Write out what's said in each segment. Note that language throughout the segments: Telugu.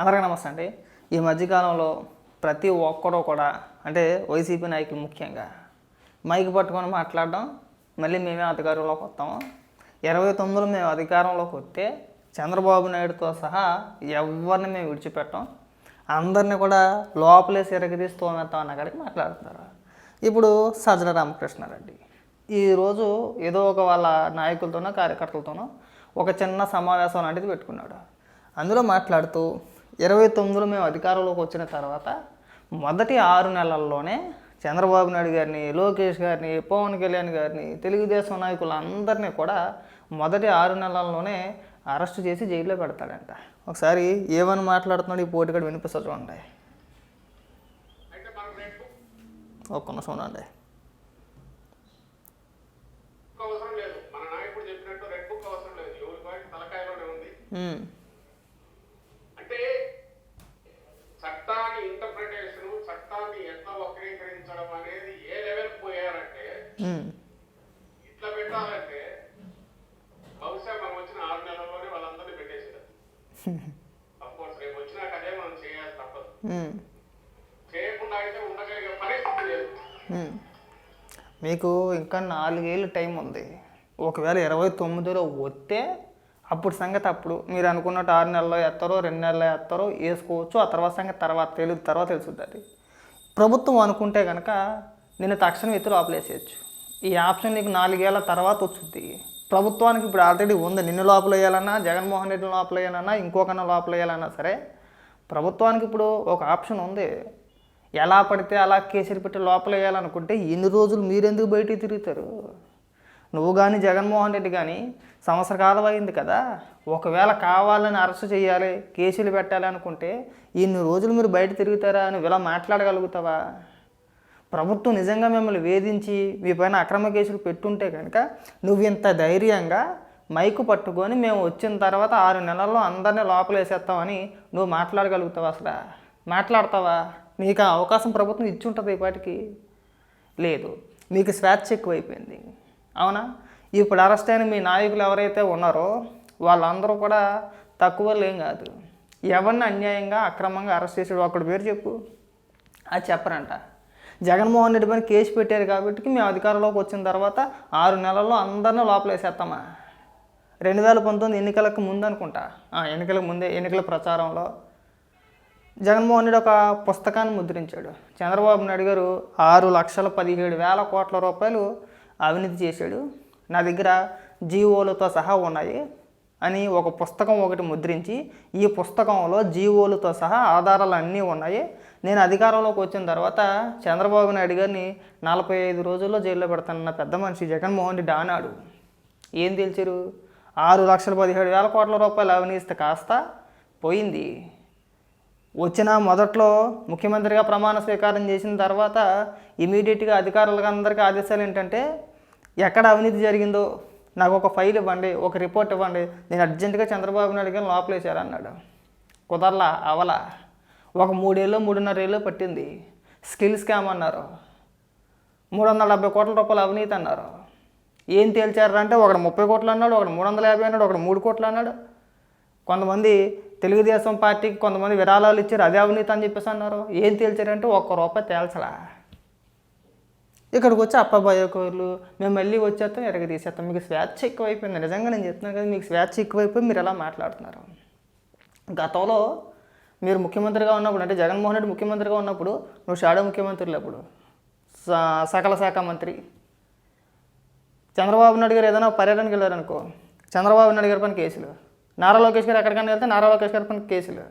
అందరికీ నమస్తే అండి. ఈ మధ్యకాలంలో ప్రతి ఒక్కరూ కూడా అంటే వైసీపీ నాయకులు ముఖ్యంగా మైక్ పట్టుకొని మాట్లాడడం మళ్ళీ మేమే అధికారంలోకి వస్తాము. ఇరవై తొమ్మిదిలో మేము అధికారంలోకి వస్తే చంద్రబాబు నాయుడుతో సహా ఎవరిని మేము విడిచిపెట్టాం. అందరిని కూడా లోపలే ఎరగదీసి తోమేస్తాం అన్న కాడికి మాట్లాడుతున్నారు. ఇప్పుడు సజ్జల రామకృష్ణారెడ్డి ఈరోజు ఏదో ఒక వాళ్ళ నాయకులతోనో కార్యకర్తలతోనో ఒక చిన్న సమావేశం లాంటిది పెట్టుకున్నాడు. అందులో మాట్లాడుతూ ఇరవై తొమ్మిదిలో మేము అధికారంలోకి వచ్చిన తర్వాత మొదటి ఆరు నెలల్లోనే చంద్రబాబు నాయుడు గారిని లోకేష్ గారిని పవన్ కళ్యాణ్ గారిని తెలుగుదేశం నాయకులందరినీ కూడా మొదటి ఆరు నెలల్లోనే అరెస్ట్ చేసి జైల్లో పెడతాడంట. ఒకసారి ఏమని మాట్లాడుతున్నాడు ఈ పోటీగాడు వినిపిస్తా చూడండి. ఒక్క నిమిషం ఉండండి. అవసరం లేదు. మన నాయకుడు చెప్పినట్టు రెడ్ బుక్ అవసరం లేదు. తలకాయలోనే ఉంది ఉమ్, అంటే చట్టాన్ని ఇంటర్ప్రిటేషన్ చట్టాన్ని ఎట్లా వక్రీకరించడం అనేది ఏ లెవెల్ పోయారంటే ఉమ్, ఇట్లా పెట్టాలంటే బహుశా మనం వచ్చిన ఆరు నెలల్లోనే వాళ్ళందరినీ పెట్టేసారు కోర్స్ రేపు వచ్చినాక అదే మనం చేయాలి తప్పదు ఉమ్, చేయకుండా అయితే ఉండగలిగే పరిస్థితి లేదు ఉమ్. మీకు ఇంకా నాలుగేళ్ళు టైం ఉంది. ఒకవేళ ఇరవై తొమ్మిదిలో వస్తే అప్పుడు సంగతి అప్పుడు. మీరు అనుకున్నట్టు ఆరు నెలల్లో ఎత్తారో రెండు నెలల్లో ఎత్తారో వేసుకోవచ్చు. ఆ తర్వాత సంగతి తర్వాత తెలియదు తర్వాత తెలుసుద్ది అది. ప్రభుత్వం అనుకుంటే కనుక నేను తక్షణం ఎత్తి ఆపలేసేయచ్చు ఈ ఆప్షన్ నీకు నాలుగేళ్ళ తర్వాత వచ్చుద్ది ప్రభుత్వానికి ఇప్పుడు ఆల్రెడీ ఉంది. నిన్ను లోపల వేయాలన్నా జగన్మోహన్ రెడ్డి లోపల వేయాలన్నా ఇంకొకన్నా లోపల వేయాలన్నా సరే ప్రభుత్వానికి ఇప్పుడు ఒక ఆప్షన్ ఉంది. ఎలా పడితే అలా కేసులు పెట్టి లోపల వేయాలనుకుంటే ఎన్ని రోజులు మీరెందుకు బయటికి తిరుగుతారు? నువ్వు కానీ జగన్మోహన్ రెడ్డి కానీ సంవత్సర కాలం అయింది కదా ఒకవేళ కావాలని అరెస్ట్ చేయాలి కేసులు పెట్టాలి అనుకుంటే ఇన్ని రోజులు మీరు బయట తిరుగుతారా అని ఇలా మాట్లాడగలుగుతావా? ప్రభుత్వం నిజంగా మిమ్మల్ని వేధించి మీ పైన అక్రమ కేసులు పెట్టుంటే కనుక నువ్వు ఇంత ధైర్యంగా మైకు పట్టుకొని మేము వచ్చిన తర్వాత ఆరు నెలల్లో అందరినీ లోపలేసేస్తామని నువ్వు మాట్లాడగలుగుతావా అసలు? మాట్లాడతావా? నీకు ఆ అవకాశం ప్రభుత్వం ఇచ్చి ఉంటుంది ఇప్పటికి. లేదు. మీకు స్వేచ్ఛ ఎక్కువైపోయింది. అవునా? ఇప్పుడు అరెస్ట్ అయిన మీ నాయకులు ఎవరైతే ఉన్నారో వాళ్ళందరూ కూడా తక్కువ ఏం కాదు. ఎవరిని అన్యాయంగా అక్రమంగా అరెస్ట్ చేసాడు ఒకటి పేరు చెప్పు. అది చెప్పరంట. జగన్మోహన్ రెడ్డి పైన కేసు పెట్టారు కాబట్టి మేము అధికారంలోకి వచ్చిన తర్వాత ఆరు నెలల్లో అందరినీ లోపలేసేస్తామా? రెండు వేల పంతొమ్మిది ఎన్నికలకు ముందు అనుకుంటా ఆ, ఎన్నికలకు ముందే ఎన్నికల ప్రచారంలో. జగన్మోహన్ రెడ్డి ఒక పుస్తకాన్ని ముద్రించాడు. చంద్రబాబు నాయుడు గారు ఆరు లక్షల పదిహేడు వేల కోట్ల రూపాయలు అవినీతి చేశాడు. నా దగ్గర జీవోలతో సహా ఉన్నాయి అని ఒక పుస్తకం ఒకటి ముద్రించి ఈ పుస్తకంలో జీవోలతో సహా ఆధారాలు అన్నీ ఉన్నాయి. నేను అధికారంలోకి వచ్చిన తర్వాత చంద్రబాబు నాయుడు గారిని నలభై ఐదు రోజుల్లో జైల్లో పెడతానన్న పెద్ద మనిషి జగన్మోహన్ రెడ్డి ఆనాడు. ఏం తెలిసారు ఆరు లక్షల పదిహేడు వేల కోట్ల రూపాయలు అవినీతి కాస్త పోయింది. వచ్చిన మొదట్లో ముఖ్యమంత్రిగా ప్రమాణ స్వీకారం చేసిన తర్వాత ఇమీడియట్గా అధికారులకు అందరికీ ఆదేశాలు ఏంటంటే ఎక్కడ అవినీతి జరిగిందో నాకు ఒక ఫైల్ ఇవ్వండి ఒక రిపోర్ట్ ఇవ్వండి నేను అర్జెంటుగా చంద్రబాబు నాయుడు గారిని లోపలేశారన్నాడు. కుదరలా అవలా. ఒక మూడేళ్ళు మూడున్నర ఏళ్ళు పట్టింది. స్కిల్ స్కామ్ అన్నారు. మూడు వందల డెబ్బై కోట్ల రూపాయలు అవినీతి అన్నారు. ఏం తేల్చారంటే ఒకడు ముప్పై కోట్లు అన్నాడు ఒకడు మూడు వందల యాభై అన్నాడు ఒకడు మూడు కోట్లు అన్నాడు. కొంతమంది తెలుగుదేశం పార్టీకి కొంతమంది విరాళాలు ఇచ్చారు అదే అవినీతి అని చెప్పేసి అన్నారు. ఏం తేల్చారంటే ఒక్క రూపాయి తేల్చలా. ఇక్కడికి వచ్చి అప్పబాయోకర్లు మేము మళ్ళీ వచ్చేస్తాం ఎరగ తీసేస్తాం మీకు స్వేచ్ఛ ఎక్కువైపోయింది. నిజంగా నేను చెప్తున్నాను కదా మీకు స్వేచ్ఛ ఎక్కువైపోయి మీరు ఎలా మాట్లాడుతున్నారు? గతంలో మీరు ముఖ్యమంత్రిగా ఉన్నప్పుడు అంటే జగన్మోహన్ రెడ్డి ముఖ్యమంత్రిగా ఉన్నప్పుడు నువ్వు షాడో ముఖ్యమంత్రులు అప్పుడు. స- సకల శాఖ మంత్రి. చంద్రబాబు నాయుడు గారు ఏదైనా పర్యటనకి వెళ్ళారనుకో చంద్రబాబు నాయుడు గారి పని కేసులు. నారా లోకేష్ గారు ఎక్కడికైనా వెళ్తే నారా లోకేష్ గారి పైన కేసులు.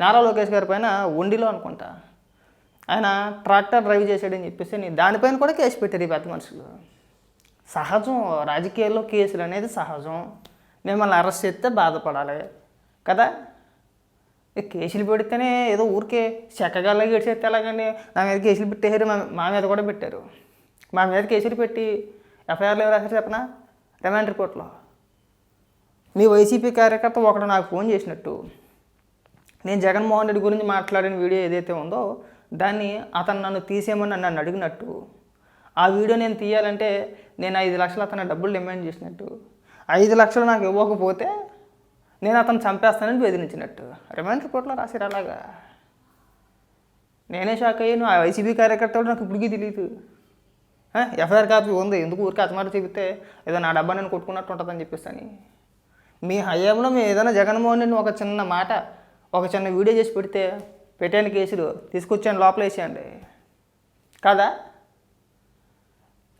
నారా లోకేష్ గారి పైన ఉండిలో అనుకుంటా. ఆయన ట్రాక్టర్ డ్రైవ్ చేశాడని చెప్పేసి నేను దానిపైన కూడా కేసు పెట్టారు ఈ పెద్ద మనుషులు. సహజం రాజకీయాల్లో కేసులు అనేది సహజం. మిమ్మల్ని అరెస్ట్ చేస్తే బాధపడాలి. కదా? కేసులు పెడితేనే ఏదో ఊరికే చెక్కగాల్లో గడిచేస్తే ఎలాగండి? నా మీద కేసులు పెట్టేసారు మా మా మీద కూడా పెట్టారు. మా మీద కేసులు పెట్టి ఎఫ్ఐఆర్లు ఎవరు రాశారు చెప్పనా? రిమాండ్ రిపోర్ట్లో. మీ వైసీపీ కార్యకర్త ఒకడు నాకు ఫోన్ చేసినట్టు. నేను జగన్మోహన్ రెడ్డి గురించి మాట్లాడిన వీడియో ఏదైతే ఉందో దాన్ని అతను నన్ను తీసేయమని నన్ను అడిగినట్టు. ఆ వీడియో నేను తీయాలంటే నేను ఐదు లక్షలు అతను డబ్బులు డిమాండ్ చేసినట్టు. ఐదు లక్షలు నాకు ఇవ్వకపోతే నేను అతను చంపేస్తానని బెదిరించినట్టు. రిమాండ్ రిపోర్ట్లో రాశారు అలాగా. నేనే షాక్ అయ్యాను. ఆ వైసీపీ కార్యకర్త నాకు ఇప్పటికీ తెలియదు ఎఫ్ఐఆర్ కాపీ ఉంది. ఎందుకు ఊరికి అతమారు చెబితే ఏదో నా డబ్బా నేను కొట్టుకున్నట్టు ఉంటుందని చెప్పేసి అని. మీ హయాంలో మేము ఏదైనా జగన్మోహన్ రెడ్డిని ఒక చిన్న మాట ఒక చిన్న వీడియో చేసి పెడితే పెట్టాను కేసులు తీసుకొచ్చాను లోపల వేసేయండి. కాదా?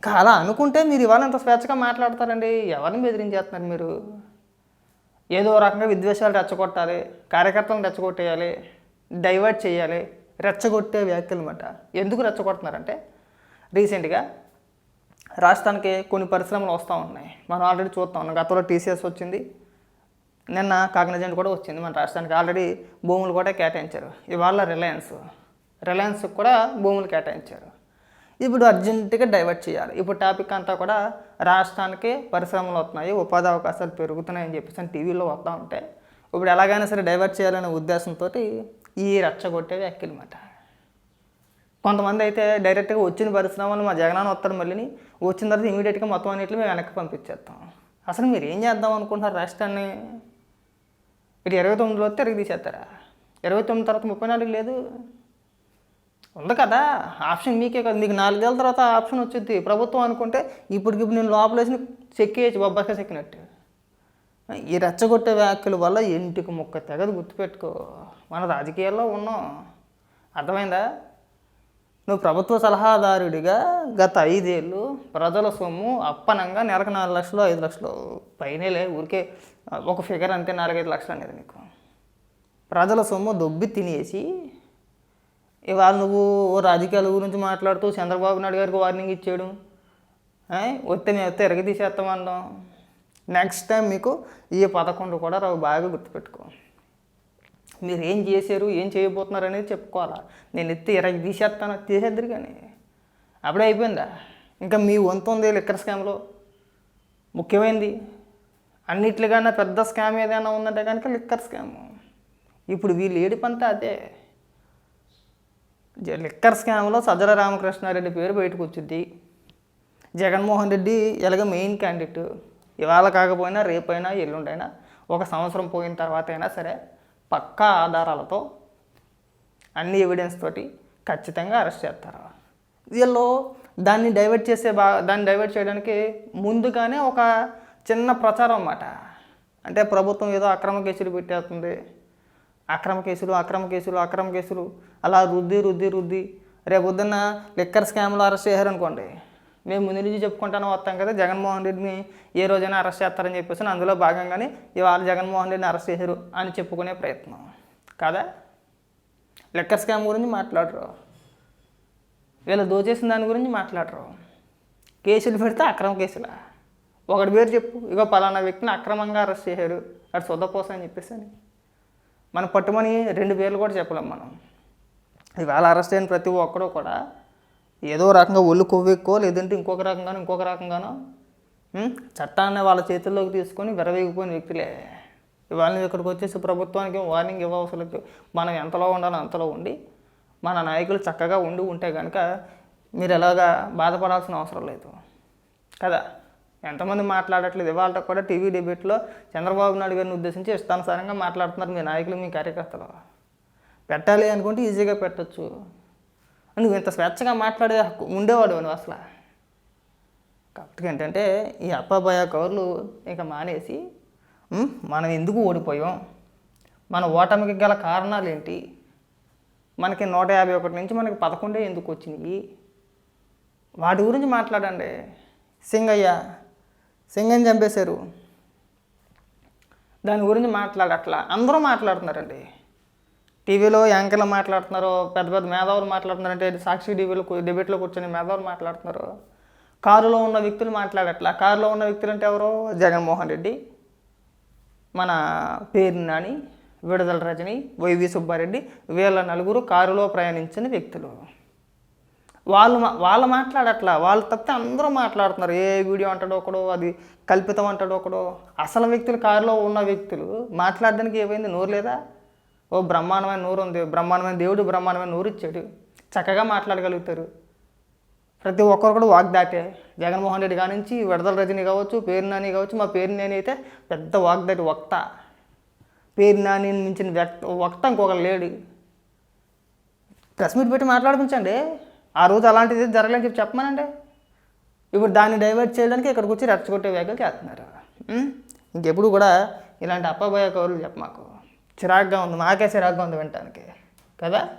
అలా అనుకుంటే మీరు ఇవాళ అంత స్వేచ్ఛగా మాట్లాడతారండి. ఎవరిని బెదిరించేస్తున్నారు మీరు? ఏదో రకంగా విద్వేషాలు రెచ్చగొట్టాలి కార్యకర్తలను రెచ్చగొట్టేయాలి డైవర్ట్ చేయాలి రెచ్చగొట్టే వ్యాఖ్యలు అనమాట ఎందుకు రెచ్చగొడుతున్నారంటే రీసెంట్గా రాష్ట్రానికి కొన్ని పరిశ్రమలు వస్తూ ఉన్నాయి. మనం ఆల్రెడీ చూస్తాం. ఉన్నాం గతంలో టీసీఎస్ వచ్చింది నిన్న కాగ్నజెంట్ కూడా వచ్చింది మన రాష్ట్రానికి. ఆల్రెడీ భూములు కూడా కేటాయించారు. ఇవాళ రిలయన్స్ రిలయన్స్కి కూడా భూములు కేటాయించారు. ఇప్పుడు అర్జెంటుగా డైవర్ట్ చేయాలి. ఇప్పుడు టాపిక్ అంతా కూడా రాష్ట్రానికి పరిశ్రమలు వస్తున్నాయి. ఉపాధి అవకాశాలు పెరుగుతున్నాయని చెప్పేసి అని టీవీలో వస్తూ ఉంటే ఇప్పుడు ఎలాగైనా సరే డైవర్ట్ చేయాలనే ఉద్దేశంతో ఈ రచ్చగొట్టే వ్యాఖ్యలు అన్నమాట కొంతమంది అయితే డైరెక్ట్గా వచ్చిన పరిశ్రమలు మా జగనాన్ని వస్తారు మళ్ళీ వచ్చిన తర్వాత ఇమీడియట్గా మొత్తం అన్నింటిని మేము వెనక్కి పంపించేస్తాం. అసలు మీరు ఏం చేద్దాం అనుకుంటున్నారు రాష్ట్రాన్ని? ఇటు ఇరవై తొమ్మిదిలో వస్తే ఇరవై తీసేస్తారా? ఇరవై తొమ్మిది తర్వాత ముప్పై నాలుగు లేదు. ఉంది కదా ఆప్షన్ మీకే కదా. మీకు నాలుగేళ్ళ తర్వాత ఆప్షన్ వచ్చింది ప్రభుత్వం అనుకుంటే ఇప్పటికిప్పుడు నేను లోపలేసి చెక్కేయచ్చు బొబ్బాయిగా చెక్కినట్టు. ఈ రెచ్చగొట్టే వ్యాఖ్యల వల్ల ఇంటికి ముక్క తెగదు గుర్తుపెట్టుకో. మన రాజకీయాల్లో ఉన్నాం. అర్థమైందా? నువ్వు ప్రభుత్వ సలహాదారుడిగా గత ఐదేళ్ళు ప్రజల సొమ్ము అప్పనంగా నెలకు నాలుగు లక్షలు ఐదు లక్షలు పైనేలే ఊరికే ఒక ఫిగర్ అంతే నాలుగైదు లక్షలు అనేది నీకు. ప్రజల సొమ్ము దొబ్బి తినేసి ఇవాళ నువ్వు ఓ రాజకీయాల గురించి మాట్లాడుతూ చంద్రబాబు నాయుడు గారికి వార్నింగ్ ఇచ్చేయడం వస్తే మేము వస్తే ఎరగ తీసేస్తాం నెక్స్ట్ టైం మీకు ఈ పదకొండు కూడా రావు బాగా గుర్తుపెట్టుకో. మీరు ఏం చేశారు ఏం చేయబోతున్నారు అనేది చెప్పుకోవాలా? నేను ఎత్తి ఇరగ తీసేస్తాను తీసేద్దరు కానీ. అప్పుడే అయిపోయిందా? ఇంకా మీ వంతు ఉంది లిక్కర్ స్కామ్లో. ముఖ్యమైనది అన్నిట్లుగానే పెద్ద స్కామ్ ఏదైనా ఉందంటే కనుక లిక్కర్ స్కామ్. ఇప్పుడు వీళ్ళు ఏడిపంతా అదే. లిక్కర్ స్కామ్లో సజ్జల రామకృష్ణారెడ్డి పేరు బయటకు వచ్చింది జగన్మోహన్ రెడ్డి ఎలాగ మెయిన్ క్యాండిడేట్. ఇవాళ కాకపోయినా రేపైనా ఎల్లుండైనా ఒక సంవత్సరం పోయిన తర్వాత అయినా సరే పక్కా ఆధారాలతో అన్ని ఎవిడెన్స్ తోటి ఖచ్చితంగా అరెస్ట్ చేస్తారు. వీళ్ళు దాన్ని డైవర్ట్ చేసే బా దాన్ని డైవర్ట్ చేయడానికి ముందుగానే ఒక చిన్న ప్రచారం అన్నమాట. అంటే ప్రభుత్వం ఏదో అక్రమ కేసులు పెట్టేస్తుంది. అక్రమ కేసులు అక్రమ కేసులు అక్రమ కేసులు. అలా రుద్ది రుద్ది రుద్ది. రేపు పొద్దున్న లిక్కర్ స్కామ్లో అరెస్ట్ చేశారనుకోండి మేము ముందు నుంచి చెప్పుకుంటానే వస్తాం కదా జగన్మోహన్ రెడ్డిని ఏ రోజైనా అరెస్ట్ చేస్తారని చెప్పేసి అందులో భాగంగానే ఇవాళ జగన్మోహన్ రెడ్డిని అరెస్ట్ చేశారు అని చెప్పుకునే ప్రయత్నం. కాదా? లిక్కర్ స్కామ్ గురించి మాట్లాడరు. వీళ్ళు దోచేసిన దాని గురించి మాట్లాడరు. కేసులు పెడితే అక్రమ కేసులా? ఒకటి పేరు చెప్పు. ఇగో పలానా వ్యక్తిని అక్రమంగా అరెస్ట్ చేశారు అటు సొద్దపోస అని చెప్పేసి అని. మనం పట్టుమని రెండు పేర్లు కూడా చెప్పలేం మనం. ఇవాళ అరెస్ట్ అయిన ప్రతి ఒక్కడూ కూడా ఏదో రకంగా ఒళ్ళు కొవ్వెక్కో లేదంటే ఇంకొక రకంగానో ఇంకొక రకంగానో చట్టాన్ని వాళ్ళ చేతుల్లోకి తీసుకొని విరవేగిపోయిన వ్యక్తులే. ఇవాళ ఇక్కడికి వచ్చేసి ప్రభుత్వానికి వార్నింగ్ ఇవ్వవసరం లేదు. మనం ఎంతలో ఉండాలో అంతలో ఉండి మన నాయకులు చక్కగా ఉండి ఉంటే కనుక మీరు ఎలాగా బాధపడాల్సిన అవసరం లేదు. కదా? ఎంతమంది మాట్లాడట్లేదు. ఇవాళ కూడా టీవీ డిబేట్లో చంద్రబాబు నాయుడు గారిని ఉద్దేశించి ఇష్టానుసారంగా మాట్లాడుతున్నారు మీ నాయకులు మీ కార్యకర్తలు. పెట్టాలి అనుకుంటే ఈజీగా పెట్టచ్చు. నువ్వు ఇంత స్వేచ్ఛగా మాట్లాడే హక్కు ఉండేవాడు నువ్వు అసలు. కాబట్టి ఏంటంటే ఈ అప్పాబాయ కవర్లు ఇంకా మానేసి మనం ఎందుకు ఓడిపోయాం? మన ఓటమికి గల కారణాలు ఏంటి? మనకి నూట యాభై ఒకటి నుంచి మనకి పదకొండే ఎందుకు వచ్చినాయి? వాటి గురించి మాట్లాడండి. సింగయ్య సింగని చంపేశారు. దాని గురించి మాట్లాడట్లా. అందరూ మాట్లాడుతున్నారండి. టీవీలో యాంకర్లు మాట్లాడుతున్నారు పెద్ద పెద్ద మేధావులు మాట్లాడుతున్నారంటే సాక్షి టీవీలో డిబేట్లో కూర్చొని మేధావులు మాట్లాడుతున్నారు. కారులో ఉన్న వ్యక్తులు మాట్లాడట్లా. కారులో ఉన్న వ్యక్తులు అంటే ఎవరు? జగన్మోహన్ రెడ్డి మన పేరు నాని విడుదల రజని వైవి సుబ్బారెడ్డి వీళ్ళ నలుగురు కారులో ప్రయాణించిన వ్యక్తులు. వాళ్ళు మా- వాళ్ళు మాట్లాడట్లా. వాళ్ళు తప్పితే అందరూ మాట్లాడుతున్నారు. ఏ వీడియో అంటాడో ఒకడో అది కల్పితం అంటాడో ఒకడో. అసలు వ్యక్తులు కారులో ఉన్న వ్యక్తులు మాట్లాడడానికి ఏమైంది? నోరు లేదా? ఓ బ్రహ్మాండమైన నోరు ఉంది. బ్రహ్మాండమైన దేవుడు బ్రహ్మాండమైన నోరు ఇచ్చాడు. చక్కగా మాట్లాడగలుగుతారు. ప్రతి ఒక్కరు కూడా వాక్ దాటే జగన్మోహన్ రెడ్డి కానించి విడదల రజని కావచ్చు పేరు నాని కావచ్చు మా పేరు నాని అయితే పెద్ద వాక్ దాటి వక్త. పేరు నాని మించిన వ్యక్త వక్త ఇంకొకరు లేడు. ప్రెస్ మీట్ పెట్టి మాట్లాడిపించండి. ఆ రోజు అలాంటిది జరగలేని చెప్పి చెప్పమనండి. ఇప్పుడు దాన్ని డైవర్ట్ చేయడానికి ఇక్కడికి వచ్చి రెచ్చగొట్టే వేగకి చేస్తున్నారు. ఇంకెప్పుడు కూడా ఇలాంటి అప్పబోయే కౌరులు చెప్ప మాకు చిరాగ్గా ఉంది మాకే చిరాగ్గా ఉంది వినటానికి. కదా?